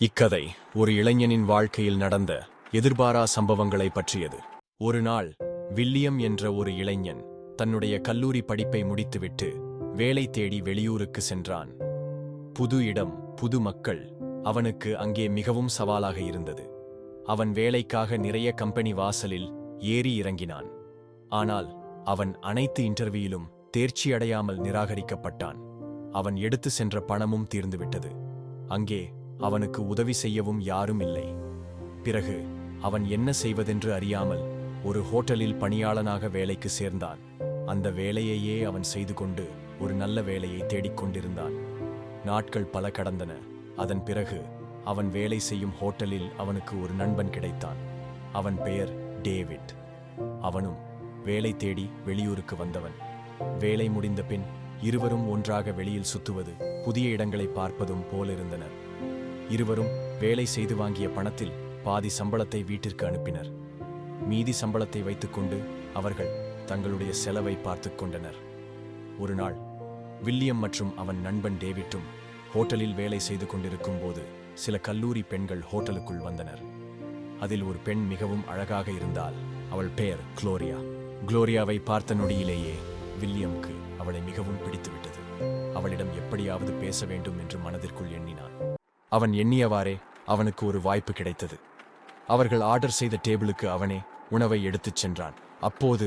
இக்கதை ஒரு இளைஞனின் வாழ்க்கையில் நடந்த எதிர்பாரா சம்பவங்களை பற்றியது. ஒரு நாள் வில்லியம் என்ற ஒரு இளைஞன் தன்னுடைய கல்லூரி படிப்பை முடித்துவிட்டு வேலை தேடி வெளியூருக்கு சென்றான். புது இடம் புது மக்கள் அவனுக்கு அங்கே மிகவும் சவாலாக இருந்தது. அவன் வேலைக்காக நிறைய கம்பெனி வாசலில் ஏறி இறங்கினான். ஆனால் அவன் அனைத்து இன்டர்வியூலும் தேர்ச்சி அடையாமல் நிராகரிக்கப்பட்டான். அவன் எடுத்து சென்ற பணமும் தீர்ந்துவிட்டது. அங்கே அவனுக்கு உதவி செய்யவும் யாரும் இல்லை. பிறகு அவன் என்ன செய்வதென்று அறியாமல் ஒரு ஹோட்டலில் பணியாளனாக வேலைக்கு சேர்ந்தான். அந்த வேலையையே அவன் செய்து கொண்டு ஒரு நல்ல வேலையை தேடிக் கொண்டிருந்தான். நாட்கள் பல கடந்தன. அதன் பிறகு அவன் வேலை செய்யும் ஹோட்டலில் அவனுக்கு ஒரு நண்பன் கிடைத்தான். அவன் பெயர் டேவிட். அவனும் வேலை தேடி வெளியூருக்கு வந்தவன். வேலை முடிந்த பின் இருவரும் ஒன்றாக வெளியில் சுத்துவது புதிய இடங்களை பார்ப்பதும் போலிருந்தனர் இருவரும் வேலை செய்து வாங்கிய பணத்தில் பாதி சம்பளத்தை வீட்டிற்கு அனுப்பினர். மீதி சம்பளத்தை வைத்துக்கொண்டு அவர்கள் தங்களுடைய செலவை பார்த்துக் கொண்டனர். ஒரு நாள் வில்லியம் மற்றும் அவன் நண்பன் டேவிட்டும் ஹோட்டலில் வேலை செய்து கொண்டிருக்கும் போது சில கல்லூரி பெண்கள் ஹோட்டலுக்குள் வந்தனர். அதில் ஒரு பெண் மிகவும் அழகாக இருந்தால் அவள் பெயர் குளோரியா. குளோரியாவை பார்த்த நொடியிலேயே வில்லியம்க்கு அவளை மிகவும் பிடித்துவிட்டது. அவளிடம் எப்படியாவது பேச வேண்டும் என்று மனதிற்குள் எண்ணினான். அவன் எண்ணியவாறே அவனுக்கு ஒரு வாய்ப்பு கிடைத்தது. அவர்கள் ஆர்டர் செய்த டேபிளுக்கு அவனே உணவை எடுத்துச் சென்றான். அப்போது